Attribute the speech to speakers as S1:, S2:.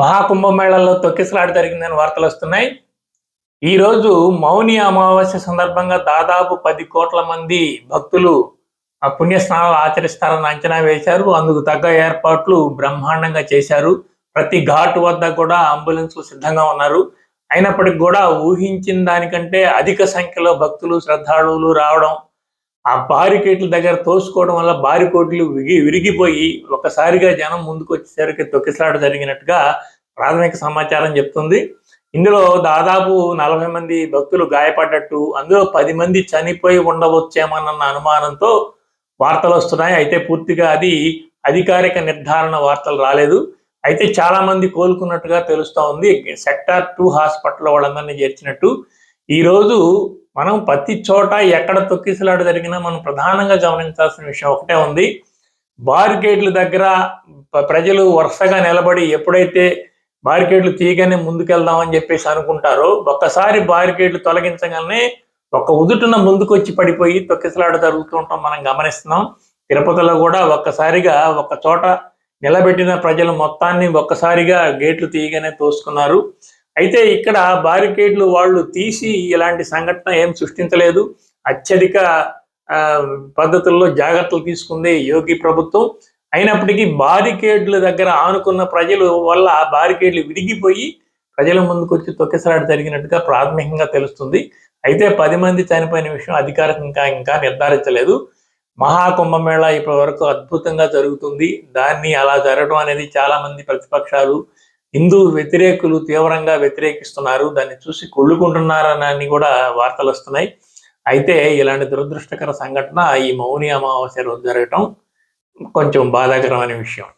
S1: మహాకుంభమేళాలో తొక్కిసలాట జరిగిందని వార్తలు వస్తున్నాయి. ఈ రోజు మౌని అమావాస్య సందర్భంగా దాదాపు పది కోట్ల మంది భక్తులు ఆ పుణ్య స్నానాలు ఆచరిస్తారని అంచనా వేశారు. అందుకు తగ్గ ఏర్పాట్లు బ్రహ్మాండంగా చేశారు. ప్రతి ఘాటు వద్ద కూడా అంబులెన్స్లు సిద్ధంగా ఉన్నారు. అయినప్పటికీ కూడా ఊహించిన దానికంటే అధిక సంఖ్యలో భక్తులు శ్రద్ధాళువులు రావడం ఆ బారికేట్ల దగ్గర తోసుకోవడం వల్ల బారికోట్లు విగి విరిగిపోయి ఒకసారిగా జనం ముందుకు వచ్చేసరికి తొక్కిసలాట జరిగినట్టుగా ప్రాథమిక సమాచారం చెప్తుంది. ఇందులో దాదాపు నలభై మంది భక్తులు గాయపడ్డట్టు అందులో పది మంది చనిపోయి ఉండవచ్చేమన్న అనుమానంతో వార్తలు వస్తున్నాయి. అయితే పూర్తిగా అది అధికారిక నిర్ధారణ వార్తలు రాలేదు. అయితే చాలా మంది కోలుకున్నట్టుగా తెలుస్తూ ఉంది సెక్టార్ టూ హాస్పిటల్ వాళ్ళందరినీ చేర్చినట్టు. ఈ రోజు మనం ప్రతి చోట ఎక్కడ తొక్కిసలాట జరిగినా మనం ప్రధానంగా గమనించాల్సిన విషయం ఒకటే ఉంది. బార్గేట్ల దగ్గర ప్రజలు వరుసగా నిలబడి ఎప్పుడైతే బార్గేట్లు తీయగానే ముందుకెళ్దామని చెప్పేసి అనుకుంటారో ఒక్కసారి బార్గేట్లు తొలగించగానే ఒక ఉదుటున ముందుకొచ్చి పడిపోయి తొక్కిసలాట జరుగుతూ ఉంటాం మనం గమనిస్తున్నాం. తిరుపతిలో కూడా ఒక్కసారిగా ఒక చోట నిలబెట్టిన ప్రజలు మొత్తాన్ని ఒక్కసారిగా గేట్లు తీయగానే తోసుకున్నారు. అయితే ఇక్కడ బారికేడ్లు వాళ్ళు తీసి ఇలాంటి సంఘటన ఏం సృష్టించలేదు. అత్యధిక ఆ, పద్ధతుల్లో జాగ్రత్తలు తీసుకుంది యోగి ప్రభుత్వం. అయినప్పటికీ బారికేడ్ల దగ్గర ఆనుకున్న ప్రజలు వల్ల బారికేడ్లు విరిగిపోయి ప్రజల ముందుకు వచ్చి తొక్కిసలాట జరిగినట్టుగా ప్రాథమికంగా తెలుస్తుంది. అయితే పది మంది చనిపోయిన విషయం అధికారికంగా ఇంకా నిర్ధారించలేదు. మహాకుంభమేళ ఇప్పటి వరకు అద్భుతంగా జరుగుతుంది. దాన్ని అలా జరగడం అనేది చాలామంది ప్రతిపక్షాలు హిందూ వ్యతిరేకులు తీవ్రంగా వ్యతిరేకిస్తున్నారు. దాన్ని చూసి కొళ్ళుకుంటున్నారని కూడా వార్తలు వస్తున్నాయి. అయితే ఇలాంటి దురదృష్టకర సంఘటన ఈ మౌని అమావాస్య రోజు జరగటం కొంచెం బాధాకరమైన విషయం.